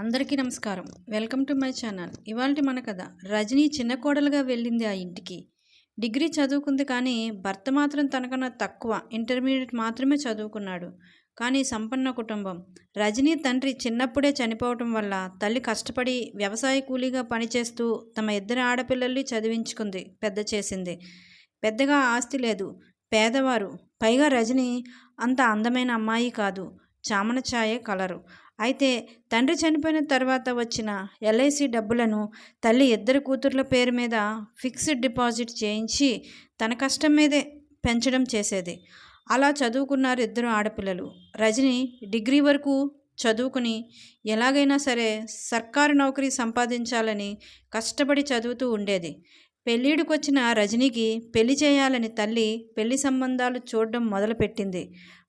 అందరికీ నమస్కారం. Welcome to my channel. ఇవాళ మన కథ రజనీ చిన్న కోడలుగా వెళ్ళింది ఆ ఇంటికి. డిగ్రీ చదువుకుంది కానీ భర్త మాత్రం తనకన్నా తక్కువ ఇంటర్మీడియట్ మాత్రమే చదువుకున్నాడు. కానీ సంపన్న కుటుంబం. రజనీ తండ్రి చిన్నప్పుడే చనిపోవటం వల్ల తల్లి కష్టపడి వ్యవసాయ కూలీగా పనిచేస్తూ తమ ఇద్దరు ఆడపిల్లల్ని చదివించుకుంది పెద్ద చేసింది. పెద్దగా ఆస్తి లేదు. పేదవారు. పైగా రజని అంత అందమైన అమ్మాయి కాదు. చామన ఛాయ కలరు. అయితే తండ్రి చనిపోయిన తర్వాత వచ్చిన ఎల్ఐసి డబ్బులను తల్లి ఇద్దరు కూతుర్ల పేరు మీద ఫిక్స్డ్ డిపాజిట్ చేయించి తన కష్టం మీదే పెంచడం చేసేది. అలా చదువుకున్నారు ఇద్దరు ఆడపిల్లలు. రజని డిగ్రీ వరకు చదువుకుని ఎలాగైనా సరే సర్కారు నౌకరీ సంపాదించాలని కష్టపడి చదువుతూ ఉండేది. పెళ్ళిడికొచ్చిన రజనీకి పెళ్ళి చేయాలని తల్లి పెళ్ళి సంబంధాలు చూడడం మొదలుపెట్టింది.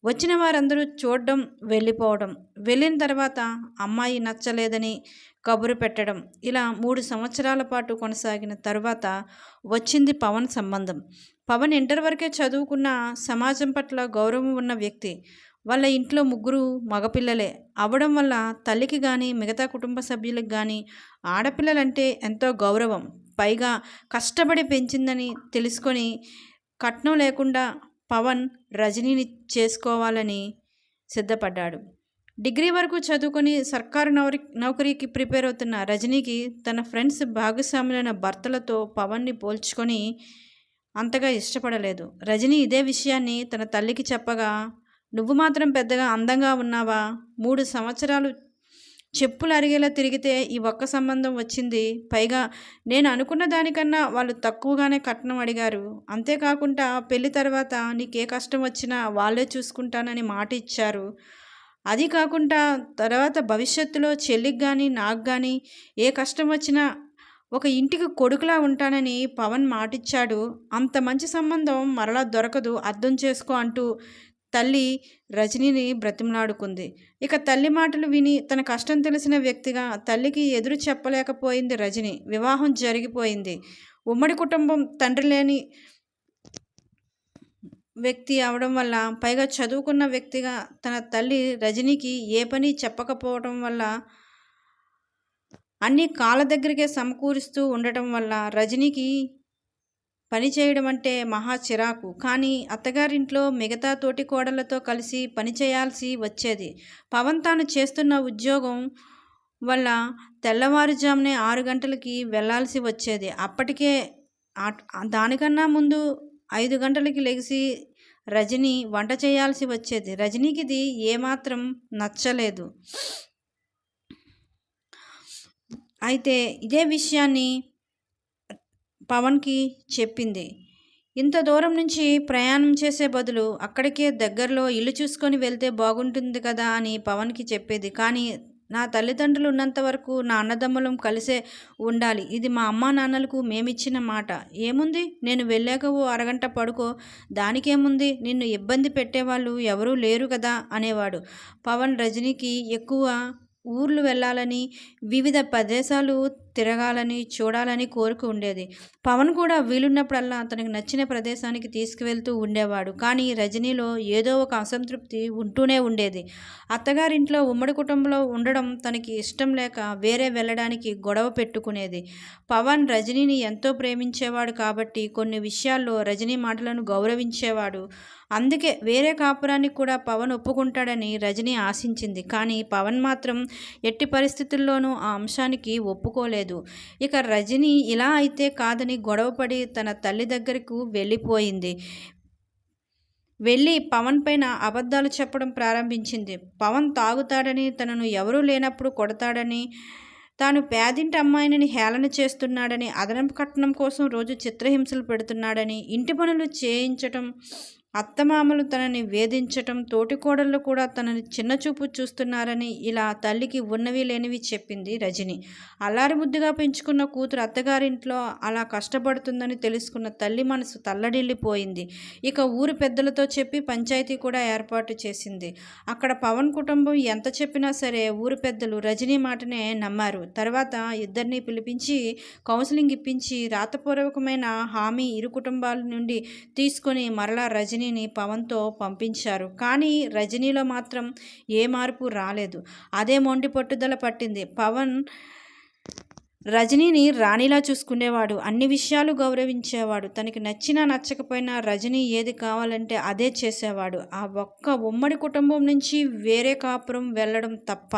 వచ్చిన వారందరూ చూడడం వెళ్ళిపోవడం. వెళ్ళిన తర్వాత అమ్మాయి నచ్చలేదని కబురు పెట్టడం. ఇలా మూడు సంవత్సరాల పాటు కొనసాగిన తర్వాత వచ్చింది పవన్ సంబంధం. పవన్ ఇంటర్ వరకే చదువుకున్న సమాజం పట్ల గౌరవం ఉన్న వ్యక్తి. వాళ్ళ ఇంట్లో ముగ్గురు మగపిల్లలే. అవడం వల్ల తల్లికి కానీ మిగతా కుటుంబ సభ్యులకు కానీ ఆడపిల్లలంటే ఎంతో గౌరవం. పైగా కష్టపడి పెంచిందని తెలుసుకొని కట్నం లేకుండా పవన్ రజనీని చేసుకోవాలని సిద్ధపడ్డాడు. డిగ్రీ వరకు చదువుకొని సర్కారు నౌరి నౌకరీకి ప్రిపేర్ అవుతున్న రజనీకి తన ఫ్రెండ్స్ భాగస్వాములైన భర్తలతో పవన్ని పోల్చుకొని అంతగా ఇష్టపడలేదు. రజనీ ఇదే విషయాన్ని తన తల్లికి చెప్పగా నువ్వు మాత్రం పెద్దగా అందంగా ఉన్నావా? మూడు సంవత్సరాలు చెప్పులు అరిగేలా తిరిగితే ఈ ఒక్క సంబంధం వచ్చింది. పైగా నేను అనుకున్న దానికన్నా వాళ్ళు తక్కువగానే కట్నం అడిగారు. అంతేకాకుండా పెళ్ళి తర్వాత నీకే కష్టం వచ్చినా వాళ్ళే చూసుకుంటానని మాట ఇచ్చారు. అది కాకుండా తర్వాత భవిష్యత్తులో చెల్లికి కానీ నాకు కానీ ఏ కష్టం వచ్చినా ఒక ఇంటికి కొడుకులా ఉంటానని పవన్ మాటిచ్చాడు. అంత మంచి సంబంధం మరలా దొరకదు. అర్థం చేసుకో అంటూ తల్లి రజనీని బ్రతిమలాడుకుంది. ఇక తల్లి మాటలు విని తన కష్టం తెలిసిన వ్యక్తిగా తల్లికి ఎదురు చెప్పలేకపోయింది రజని. వివాహం జరిగిపోయింది. ఉమ్మడి కుటుంబం తండ్రి లేని వ్యక్తి అవడం వల్ల పైగా చదువుకున్న వ్యక్తిగా తన తల్లి రజనీకి ఏ పని చెప్పకపోవడం వల్ల అన్ని కాళ్ళ దగ్గరికే సమకూరుస్తూ ఉండటం వల్ల రజనీకి పని చేయడం అంటే మహా చిరాకు. కానీ అత్తగారింట్లో మిగతా తోటి కోడళ్ళతో కలిసి పని చేయాల్సి వచ్చేది. పవన్ తాను చేస్తున్న ఉద్యోగం వల్ల తెల్లవారుజామునే ఆరు గంటలకి వెళ్ళాల్సి వచ్చేది. అప్పటికే దానికన్నా ముందు ఐదు గంటలకి లెగిసి రజని వంట చేయాల్సి వచ్చేది. రజనీకి ఇది ఏమాత్రం నచ్చలేదు. అయితే ఇదే విషయాన్ని పవన్కి చెప్పింది. ఇంత దూరం నుంచి ప్రయాణం చేసే బదులు అక్కడికే దగ్గరలో ఇల్లు చూసుకొని వెళ్తే బాగుంటుంది కదా అని పవన్కి చెప్పేది. కానీ నా తల్లిదండ్రులు ఉన్నంత వరకు నా అన్నదమ్ములం కలిసే ఉండాలి. ఇది మా అమ్మా నాన్నలకు మేమిచ్చిన మాట. ఏముంది? నేను వెళ్ళాక ఓ అరగంట పడుకో. దానికేముంది? నిన్ను ఇబ్బంది పెట్టేవాళ్ళు ఎవరూ లేరు కదా అనేవాడు. పవన్ రజనీకి ఎక్కువ ఊర్లు వెళ్ళాలని వివిధ ప్రదేశాలు తిరగాలని చూడాలని కోరిక ఉండేది. పవన్ కూడా వీలున్నప్పుడల్లా తనకు నచ్చిన ప్రదేశానికి తీసుకువెళ్తూ ఉండేవాడు. కానీ రజనీలో ఏదో ఒక అసంతృప్తి ఉంటూనే ఉండేది. అత్తగారింట్లో ఉమ్మడి కుటుంబంలో ఉండడం తనకి ఇష్టం లేక వేరే వెళ్ళడానికి గొడవ పెట్టుకునేది. పవన్ రజనీని ఎంతో ప్రేమించేవాడు కాబట్టి కొన్ని విషయాల్లో రజనీ మాటలను గౌరవించేవాడు. అందుకే వేరే కాపురానికి కూడా పవన్ ఒప్పుకుంటాడని రజనీ ఆశించింది. కానీ పవన్ మాత్రం ఎట్టి పరిస్థితుల్లోనూ ఆ అంశానికి ఒప్పుకోలేదు. ఇక రజనీ ఇలా అయితే కాదని గొడవపడి తన తల్లి దగ్గరకు వెళ్ళిపోయింది. వెళ్ళి పవన్ పైన అబద్ధాలు చెప్పడం ప్రారంభించింది. పవన్ తాగుతాడని తనను ఎవరూ లేనప్పుడు కొడతాడని తాను పేదింటి అమ్మాయిని హేళన చేస్తున్నాడని అదనపు కట్నం కోసం రోజు చిత్రహింసలు పెడుతున్నాడని ఇంటి పనులు చేయించటం అత్తమామలు తనని వేధించటం తోటికోడళ్ళు కూడా తనని చిన్నచూపు చూస్తున్నారని ఇలా తల్లికి ఉన్నవి లేనివి చెప్పింది రజని. అల్లారి ముద్దుగా పెంచుకున్న కూతురు అత్తగారింట్లో అలా కష్టపడుతుందని తెలుసుకున్న తల్లి మనసు తల్లడిల్లిపోయింది. ఇక ఊరి పెద్దలతో చెప్పి పంచాయతీ కూడా ఏర్పాటు చేసింది. అక్కడ పవన్ కుటుంబం ఎంత చెప్పినా సరే ఊరి పెద్దలు రజనీ మాటనే నమ్మారు. తర్వాత ఇద్దరిని పిలిపించి కౌన్సిలింగ్ ఇప్పించి రాతపూర్వకమైన హామీ ఇరు కుటుంబాల నుండి తీసుకొని మరలా రజని రజనీని పవన్తో పంపించారు. కానీ రజనీలో మాత్రం ఏ మార్పు రాలేదు. అదే మొండి పట్టుదల పట్టింది. పవన్ రజనీని రాణిలా చూసుకునేవాడు. అన్ని విషయాలు గౌరవించేవాడు. తనకి నచ్చినా నచ్చకపోయినా రజనీ ఏది కావాలంటే అదే చేసేవాడు. ఆ ఒక్క ఉమ్మడి కుటుంబం నుంచి వేరే కాపురం వెళ్ళడం తప్ప.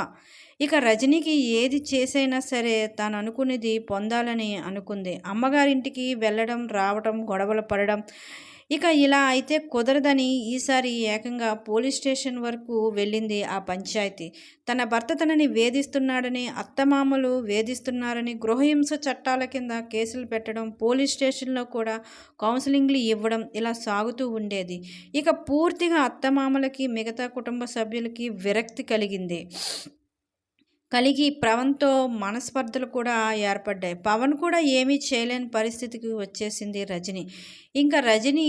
ఇక రజనీకి ఏది చేసైనా సరే తాను అనుకునేది పొందాలని అనుకుంది. అమ్మగారింటికి వెళ్ళడం రావడం గొడవలు పడడం ఇక ఇలా అయితే కుదరదని ఈసారి ఏకంగా పోలీస్ స్టేషన్ వరకు వెళ్ళింది ఆ పంచాయతీ. తన భర్త తనని వేధిస్తున్నాడని అత్తమామలు వేధిస్తున్నారని గృహహింస చట్టాల కింద కేసులు పెట్టడం పోలీస్ స్టేషన్లో కూడా కౌన్సిలింగ్లు ఇవ్వడం ఇలా సాగుతూ ఉండేది. ఇక పూర్తిగా అత్తమామలకి మిగతా కుటుంబ సభ్యులకి విరక్తి కలిగింది. కలిగి పవన్తో మనస్పర్ధలు కూడా ఏర్పడ్డాయి. పవన్ కూడా ఏమీ చేయలేని పరిస్థితికి వచ్చేసింది రజని. ఇంకా రజని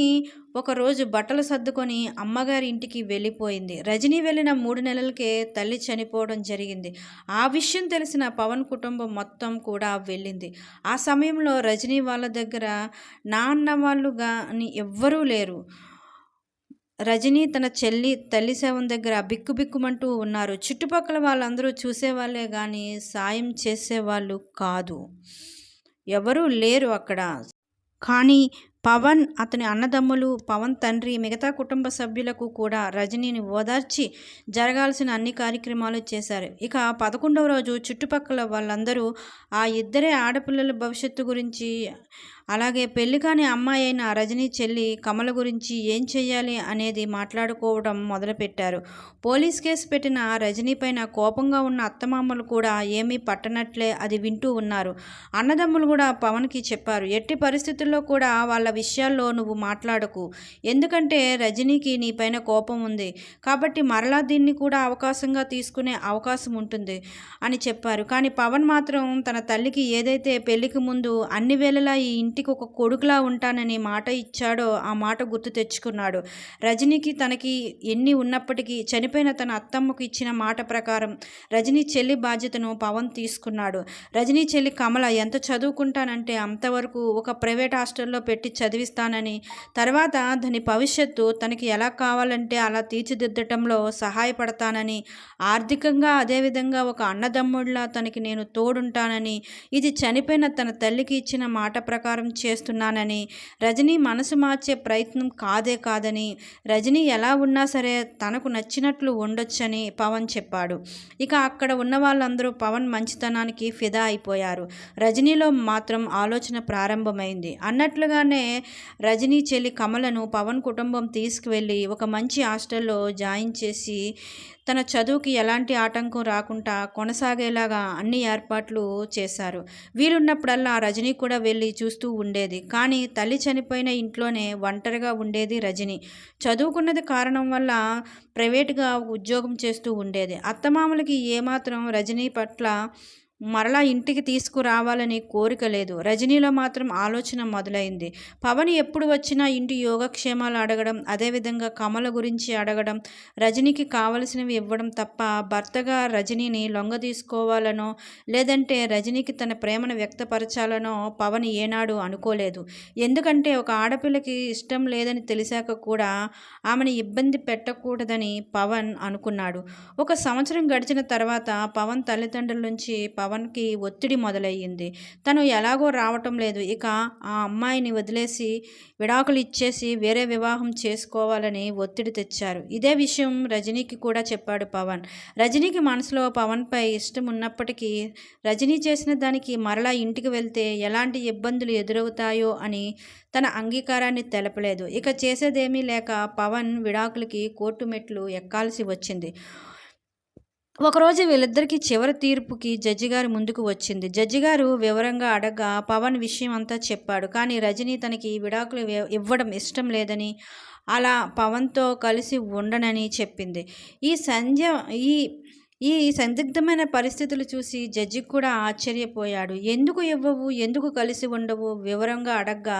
ఒకరోజు బట్టలు సర్దుకొని అమ్మగారి ఇంటికి వెళ్ళిపోయింది. రజనీ వెళ్ళిన మూడు నెలలకే తల్లి చనిపోవడం జరిగింది. ఆ విషయం తెలిసిన పవన్ కుటుంబం మొత్తం కూడా వెళ్ళింది. ఆ సమయంలో రజనీ వాళ్ళ దగ్గర నాన్న వాళ్ళు కానీ ఎవ్వరూ లేరు. రజనీ తన చెల్లి తల్లి శవం దగ్గర బిక్కుబిక్కుమంటూ ఉన్నారు. చుట్టుపక్కల వాళ్ళందరూ చూసేవాళ్ళే కానీ సాయం చేసేవాళ్ళు కాదు. ఎవరూ లేరు అక్కడ. కానీ పవన్ అతని అన్నదమ్ములు పవన్ తండ్రి మిగతా కుటుంబ సభ్యులకు కూడా రజనీని ఓదార్చి జరగాల్సిన అన్ని కార్యక్రమాలు చేశారు. ఇక పదకొండవ రోజు చుట్టుపక్కల వాళ్ళందరూ ఆ ఇద్దరే ఆడపిల్లల భవిష్యత్తు గురించి అలాగే పెళ్ళి కాని అమ్మాయి అయిన రజనీ చెల్లి కమల గురించి ఏం చేయాలి అనేది మాట్లాడుకోవడం మొదలుపెట్టారు. పోలీస్ కేసు పెట్టిన రజనీ పైన కోపంగా ఉన్న అత్తమామలు కూడా ఏమీ పట్టనట్లే అది వింటూ ఉన్నారు. అన్నదమ్ములు కూడా పవన్కి చెప్పారు ఎట్టి పరిస్థితుల్లో కూడా వాళ్ళ విషయాల్లో నువ్వు మాట్లాడకు. ఎందుకంటే రజనీకి నీ పైన కోపం ఉంది. కాబట్టి మరలా దీన్ని కూడా అవకాశంగా తీసుకునే అవకాశం ఉంటుంది అని చెప్పారు. కానీ పవన్ మాత్రం తన తల్లికి ఏదైతే పెళ్ళికి ముందు అన్ని వేళలా ఈ ఇంటికి ఒక కొడుకులా ఉంటానని మాట ఇచ్చాడో ఆ మాట గుర్తు తెచ్చుకున్నాడు. రజనీకి తనకి ఎన్ని ఉన్నప్పటికీ చనిపోయిన తన అత్తమ్మకు ఇచ్చిన మాట ప్రకారం రజనీ చెల్లి బాధ్యతను పవన్ తీసుకున్నాడు. రజనీ చెల్లి కమల ఎంత చదువుకుంటానంటే అంతవరకు ఒక ప్రైవేట్ హాస్టల్లో పెట్టి చదివిస్తానని తర్వాత దాని భవిష్యత్తు తనకి ఎలా కావాలంటే అలా తీర్చిదిద్దటంలో సహాయపడతానని ఆర్థికంగా అదేవిధంగా ఒక అన్నదమ్ముడిలా తనకి నేను తోడుంటానని ఇది చనిపోయిన తన తల్లికి ఇచ్చిన మాట ప్రకారం ప్రచారం చేస్తున్నానని రజనీ మనసు మార్చే ప్రయత్నం కాదే కాదని రజనీ ఎలా ఉన్నా సరే తనకు నచ్చినట్లు ఉండొచ్చని పవన్ చెప్పాడు. ఇక అక్కడ ఉన్న వాళ్ళందరూ పవన్ మంచితనానికి ఫిదా అయిపోయారు. రజనీలో మాత్రం ఆలోచన ప్రారంభమైంది. అన్నట్లుగానే రజనీ చెల్లి కమలను పవన్ కుటుంబం తీసుకువెళ్ళి ఒక మంచి హాస్టల్లో జాయిన్ చేసి తన చదువుకి ఎలాంటి ఆటంకం రాకుండా కొనసాగేలాగా అన్ని ఏర్పాట్లు చేశారు. వీలున్నప్పుడల్లా రజనీ కూడా వెళ్ళి చూస్తూ ఉండేది. కానీ తల్లి చనిపోయిన ఇంట్లోనే ఒంటరిగా ఉండేది రజని. చదువుకున్నది కారణం వల్ల ప్రైవేట్గా ఉద్యోగం చేస్తూ ఉండేది. అత్తమామలకి ఏమాత్రం రజనీ పట్ల మరలా ఇంటికి తీసుకురావాలని కోరిక లేదు. రజనీలో మాత్రం ఆలోచన మొదలైంది. పవన్ ఎప్పుడు వచ్చినా ఇంటి యోగక్షేమాలు అడగడం అదేవిధంగా కమల గురించి అడగడం రజనీకి కావలసినవి ఇవ్వడం తప్ప భర్తగా రజనీని లొంగ తీసుకోవాలనో లేదంటే రజనీకి తన ప్రేమను వ్యక్తపరచాలనో పవన్ ఏనాడు అనుకోలేదు. ఎందుకంటే ఒక ఆడపిల్లకి ఇష్టం లేదని తెలిసాక కూడా ఆమెను ఇబ్బంది పెట్టకూడదని పవన్ అనుకున్నాడు. ఒక సంవత్సరం గడిచిన తర్వాత పవన్ తల్లిదండ్రుల నుంచి పవన్కి ఒత్తిడి మొదలయ్యింది. తను ఎలాగో రావటం లేదు. ఇక ఆ అమ్మాయిని వదిలేసి విడాకులు ఇచ్చేసి వేరే వివాహం చేసుకోవాలని ఒత్తిడి తెచ్చారు. ఇదే విషయం రజనీకి కూడా చెప్పాడు పవన్. రజనీకి మనసులో పవన్పై ఇష్టం ఉన్నప్పటికీ రజనీ చేసిన దానికి మరలా ఇంటికి వెళ్తే ఎలాంటి ఇబ్బందులు ఎదురవుతాయో అని తన అంగీకారాన్ని తెలపలేదు. ఇక చేసేదేమీ లేక పవన్ విడాకులకి కోర్టు మెట్లు ఎక్కాల్సి వచ్చింది. ఒకరోజు వీళ్ళిద్దరికీ చివరి తీర్పుకి జడ్జి గారి ముందుకు వచ్చింది. జడ్జి గారు వివరంగా అడగా పవన్ విషయం అంతా చెప్పాడు. కానీ రజనీ తనకి విడాకులు ఇవ్వడం ఇష్టం లేదని అలా పవన్తో కలిసి ఉండనని చెప్పింది. ఈ సంధ్య ఈ ఈ సందిగ్ధమైన పరిస్థితులు చూసి జడ్జి కూడా ఆశ్చర్యపోయాడు. ఎందుకు ఇవ్వవు? ఎందుకు కలిసి ఉండవు? వివరంగా అడగ్గా.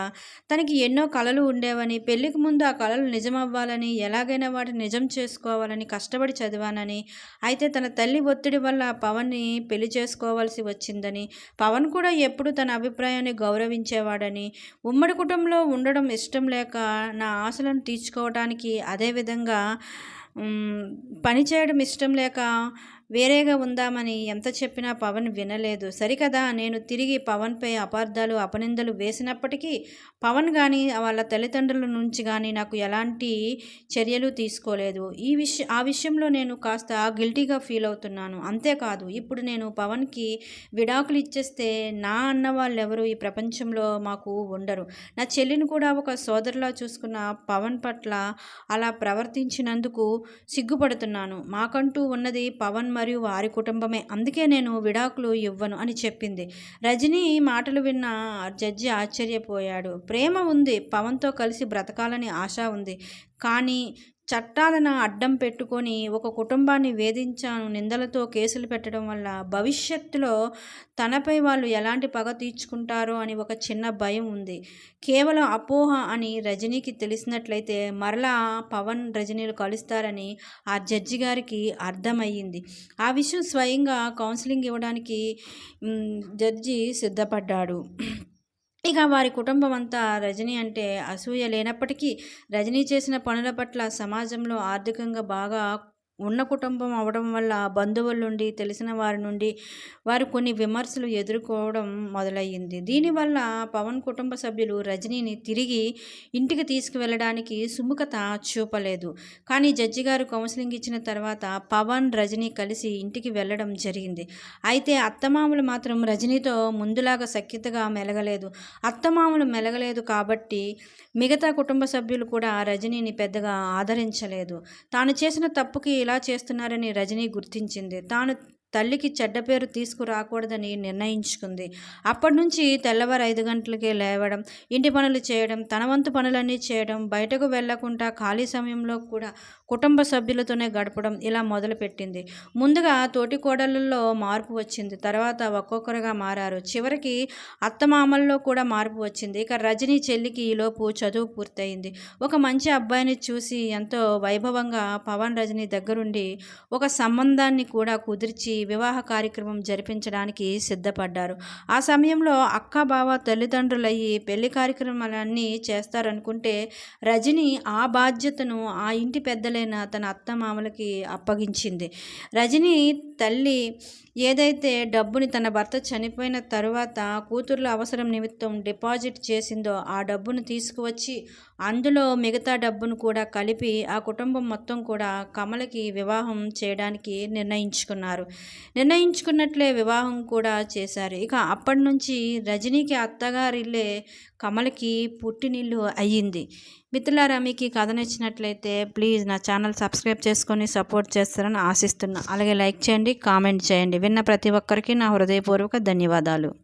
తనకి ఎన్నో కళలు ఉండేవని పెళ్ళికి ముందు ఆ కళలు నిజమవ్వాలని ఎలాగైనా వాటిని నిజం చేసుకోవాలని కష్టపడి చదివానని అయితే తన తల్లి ఒత్తిడి వల్ల పవన్ని పెళ్ళి చేసుకోవాల్సి వచ్చిందని పవన్ కూడా ఎప్పుడు తన అభిప్రాయాన్ని గౌరవించేవాడని ఉమ్మడి కుటుంబంలో ఉండడం ఇష్టం లేక నా ఆశలను తీర్చుకోవడానికి అదేవిధంగా పని చేయడం ఇష్టం లేక వేరేగా ఉందామని ఎంత చెప్పినా పవన్ వినలేదు. సరికదా నేను తిరిగి పవన్పై అపార్థాలు అపనిందలు వేసినప్పటికీ పవన్ కానీ వాళ్ళ తల్లిదండ్రుల నుంచి కానీ నాకు ఎలాంటి చర్యలు తీసుకోలేదు. ఈ విష ఆ విషయంలో నేను కాస్త గిల్టీగా ఫీల్ అవుతున్నాను. అంతేకాదు ఇప్పుడు నేను పవన్కి విడాకులు ఇచ్చేస్తే నా అన్న వాళ్ళు ఎవరు ఈ ప్రపంచంలో మాకు ఉండరు. నా చెల్లిని కూడా ఒక సోదరులా చూసుకున్న పవన్ పట్ల అలా ప్రవర్తించినందుకు సిగ్గుపడుతున్నాను. మాకంటూ ఉన్నది పవన్ మరియు వారి కుటుంబమే. అందుకే నేను విడాకులు ఇవ్వను అని చెప్పింది. రజనీ మాటలు విన్న జడ్జి ఆశ్చర్యపోయాడు. ప్రేమ ఉంది. పవన్తో కలిసి బ్రతకాలని ఆశ ఉంది. కానీ చట్టాలను అడ్డం పెట్టుకొని ఒక కుటుంబాన్ని వేధించాను నిందలతో కేసులు పెట్టడం వల్ల భవిష్యత్తులో తనపై వాళ్ళు ఎలాంటి పగ తీర్చుకుంటారో అని ఒక చిన్న భయం ఉంది. కేవలం అపోహ అని రజనీకి తెలిసినట్లయితే మరలా పవన్ రజనీలు కలుస్తారని ఆ జడ్జి గారికి అర్థమయ్యింది. ఆ విషయం స్వయంగా కౌన్సిలింగ్ ఇవ్వడానికి జడ్జి సిద్ధపడ్డాడు. ఇక వారి కుటుంబం అంతా రజనీ అంటే అసూయ లేనప్పటికీ రజనీ చేసిన పనుల పట్ల సమాజంలో ఆర్థికంగా బాగా ఉన్న కుటుంబం అవడం వల్ల బంధువుల నుండి తెలిసిన వారి నుండి వారు కొన్ని విమర్శలు ఎదుర్కోవడం మొదలయ్యింది. దీనివల్ల పవన్ కుటుంబ సభ్యులు రజనీని తిరిగి ఇంటికి తీసుకువెళ్ళడానికి సుముఖత చూపలేదు. కానీ జడ్జి గారు కౌన్సిలింగ్ ఇచ్చిన తర్వాత పవన్ రజనీ కలిసి ఇంటికి వెళ్ళడం జరిగింది. అయితే అత్తమామలు మాత్రం రజనీతో ముందులాగా సఖ్యతగా మెలగలేదు. అత్తమామలు మెలగలేదు కాబట్టి మిగతా కుటుంబ సభ్యులు కూడా రజనీని పెద్దగా ఆదరించలేదు. తాను చేసిన తప్పుకి ఇలా చేస్తున్నారని రజనీ గుర్తించింది. తాను తల్లికి చెడ్డ పేరు తీసుకురాకూడదని నిర్ణయించుకుంది. అప్పటి నుంచి తెల్లవారు ఐదు గంటలకే లేవడం ఇంటి పనులు చేయడం తన వంతు పనులన్నీ చేయడం బయటకు వెళ్ళకుండా ఖాళీ సమయంలో కూడా కుటుంబ సభ్యులతోనే గడపడం ఇలా మొదలుపెట్టింది. ముందుగా తోటి కోడళ్ళల్లో మార్పు వచ్చింది. తర్వాత ఒక్కొక్కరుగా మారారు. చివరికి అత్తమామల్లో కూడా మార్పు వచ్చింది. ఇక రజనీ చెల్లికి ఈలోపు చదువు పూర్తయింది. ఒక మంచి అబ్బాయిని చూసి ఎంతో వైభవంగా పవన్ రజనీ దగ్గరుండి ఒక సంబంధాన్ని కూడా కుదిర్చి వివాహ కార్యక్రమం జరిపించడానికి సిద్ధపడ్డారు. ఆ సమయంలో అక్క బావ తల్లిదండ్రులయ్యి పెళ్ళి కార్యక్రమాలన్నీ చేస్తారనుకుంటే రజని ఆ బాధ్యతను ఆ ఇంటి పెద్దలైన తన అత్తమామలకి అప్పగించింది. రజని తల్లి ఏదైతే డబ్బుని తన భర్త చనిపోయిన తరువాత కూతుర్ల అవసరం నిమిత్తం డిపాజిట్ చేసిందో ఆ డబ్బును తీసుకువచ్చి అందులో మిగతా డబ్బును కూడా కలిపి ఆ కుటుంబం మొత్తం కూడా కమలకి వివాహం చేయడానికి నిర్ణయించుకున్నారు. నిర్ణయించుకున్నట్లే వివాహం కూడా చేశారు. ఇక అప్పటి నుంచి రజనీకి అత్తగారిల్లే కమలకి పుట్టినిల్లు అయ్యింది. మిత్రులారా మీకు కథ నచ్చినట్లయితే ప్లీజ్ నా ఛానల్ సబ్స్క్రైబ్ చేసుకొని సపోర్ట్ చేస్తారని ఆశిస్తున్నా. అలాగే లైక్ చేయండి కామెంట్ చేయండి. విన్న ప్రతి ఒక్కరికి నా హృదయపూర్వక ధన్యవాదాలు.